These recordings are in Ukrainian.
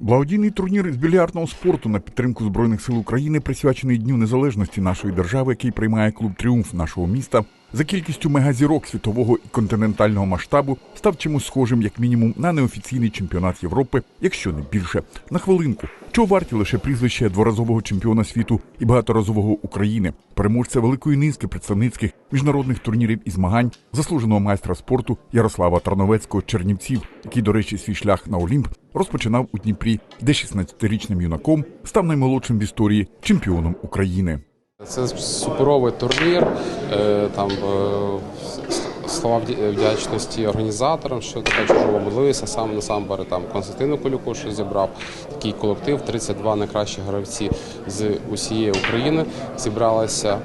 Благодійний турнір з більярдного спорту на підтримку збройних сил України присвячений Дню Незалежності нашої держави, який приймає клуб Тріумф нашого міста. За кількістю мегазірок світового і континентального масштабу став чимось схожим, як мінімум, на неофіційний чемпіонат Європи, якщо не більше. На хвилинку, чого варті лише прізвище дворазового чемпіона світу і багаторазового України, переможця великої низки представницьких міжнародних турнірів і змагань, заслуженого майстра спорту Ярослава Тарновецького Чернівців, який, до речі, свій шлях на Олімп розпочинав у Дніпрі, де 16-річним юнаком став наймолодшим в історії чемпіоном України. Це суперовий турнір. е, Там е, слова вдячності організаторам, що така чужова можливість, сам насамперед там Константину Колюку, що зібрав такий колектив. 32 найкращі гравці з усієї України зібралися.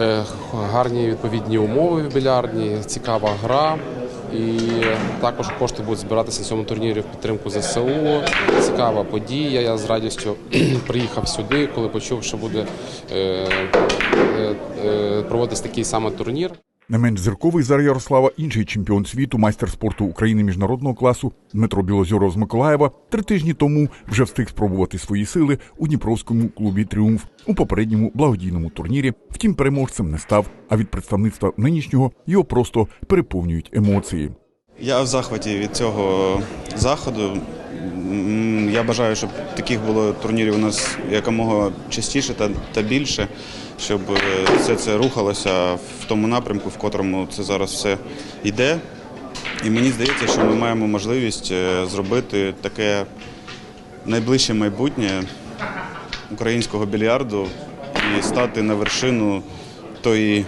Е, Гарні відповідні умови в більярдні, цікава гра. І також кошти будуть збиратися в цьому турнірі в підтримку ЗСУ. Цікава подія. Я з радістю приїхав сюди, коли почув, що буде е, е, е, проводитись такий саме турнір. Не менш зірковий за Ярослава інший чемпіон світу, майстер спорту України міжнародного класу Дмитро Білозоров з Миколаєва три тижні тому вже встиг спробувати свої сили у Дніпровському клубі Тріумф у попередньому благодійному турнірі. Втім, переможцем не став. А від представництва нинішнього його просто переповнюють емоції. Я в захваті від цього заходу. Я бажаю, щоб таких було турнірів у нас якомога частіше та, та більше, щоб е, все це рухалося в тому напрямку, в котрому це зараз все йде. І мені здається, що ми маємо можливість е, зробити таке найближче майбутнє українського більярду і стати на вершину тої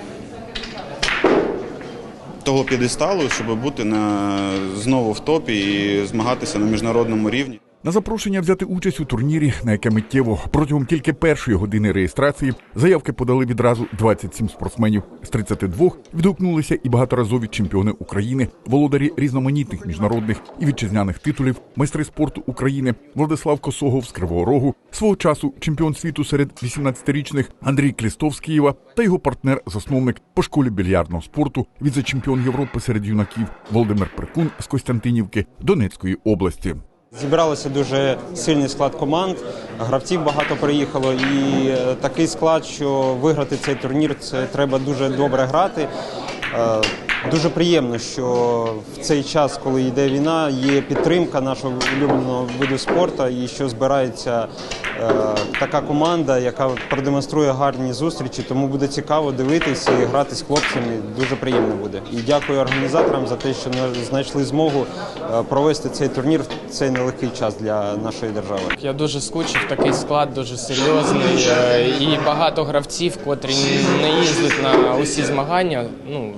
того п'єдесталу, щоб бути на знову в топі і змагатися на міжнародному рівні. На запрошення взяти участь у турнірі, на яке миттєво протягом тільки першої години реєстрації заявки подали відразу 27 спортсменів. З 32 відгукнулися і багаторазові чемпіони України, володарі різноманітних міжнародних і вітчизняних титулів, майстри спорту України Владислав Косогов з Кривого Рогу, свого часу чемпіон світу серед 18-річних Андрій Клістов з Києва та його партнер, засновник по школі більярдного спорту, віце-чемпіон Європи серед юнаків Володимир Прикун з Костянтинівки Донецької області. Зібралося дуже сильний склад команд, гравців багато приїхало, і е, такий склад, що виграти цей турнір, це треба дуже добре грати. Е, Дуже приємно, що в цей час, коли йде війна, є підтримка нашого улюбленого виду спорту, і що збирається така команда, яка продемонструє гарні зустрічі. Тому буде цікаво дивитися і грати з хлопцями. Дуже приємно буде. І дякую організаторам за те, що на- знайшли змогу е, провести цей турнір в цей нелегкий час для нашої держави. Я дуже скучив, такий склад дуже серйозний е, і багато гравців, котрі не їздять на усі змагання, ну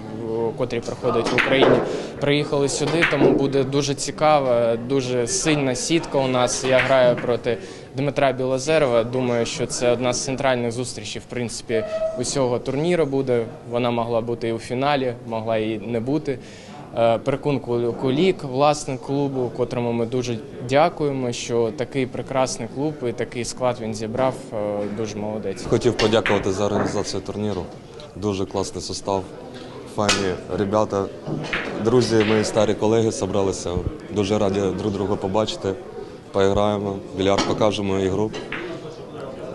котрі проходять в Україні, приїхали сюди, тому буде дуже цікаво, дуже сильна сітка у нас. Я граю проти Дмитра Білозерова. Думаю, що це одна з центральних зустрічей, в принципі, усього турніру буде. Вона могла бути і у фіналі, могла і не бути. Е, Перкун Кул- Кулік, власник клубу, котрому ми дуже дякуємо, що такий прекрасний клуб і такий склад він зібрав. Е, Дуже молодець. Хотів подякувати за організацію турніру. Дуже класний состав, файні ребята, друзі, мої старі колеги зібралися. Дуже раді друг друга побачити. Поіграємо, більярд покажемо ігру.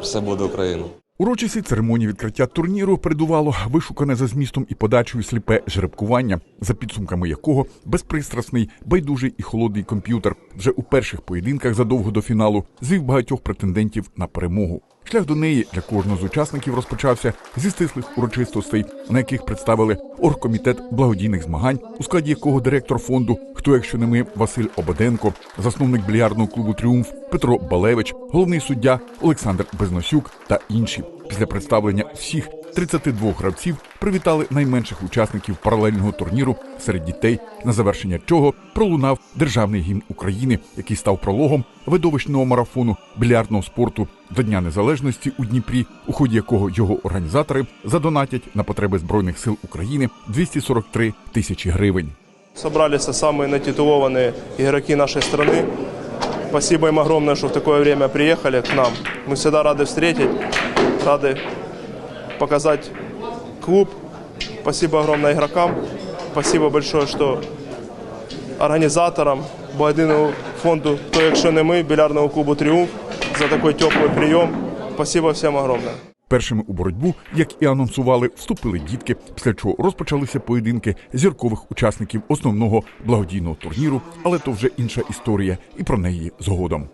Все буде Україна. Урочисті церемонії відкриття турніру передувало вишукане за змістом і подачею сліпе жеребкування, за підсумками якого безпристрасний, байдужий і холодний комп'ютер вже у перших поєдинках задовго до фіналу звів багатьох претендентів на перемогу. Шлях до неї для кожного з учасників розпочався зі стислих урочистостей, на яких представили оргкомітет благодійних змагань, у складі якого директор фонду Хто якщо не ми Василь Ободенко, засновник більярдного клубу Тріумф Петро Балевич, головний суддя Олександр Безносюк та інші. Після представлення всіх 32 гравців привітали найменших учасників паралельного турніру серед дітей, на завершення чого пролунав державний гімн України, який став прологом видовищного марафону більярдного спорту до Дня Незалежності у Дніпрі, у ході якого його організатори задонатять на потреби збройних сил України 243 тисячі гривень. Собрались самые натитулованные игроки нашей страны. Спасибо им огромное, что в такое время приехали к нам. Мы всегда рады встретить, рады показать клуб. Спасибо огромное игрокам. Спасибо большое, что организаторам, благодійному фонду «Хто, якщо не ми», білярного клубу «Тріумф» за такий теплий прийом. Спасибо всім огромне. Першими у боротьбу, як і анонсували, вступили дітки, після чого розпочалися поєдинки зіркових учасників основного благодійного турніру, але то вже інша історія, і про неї згодом.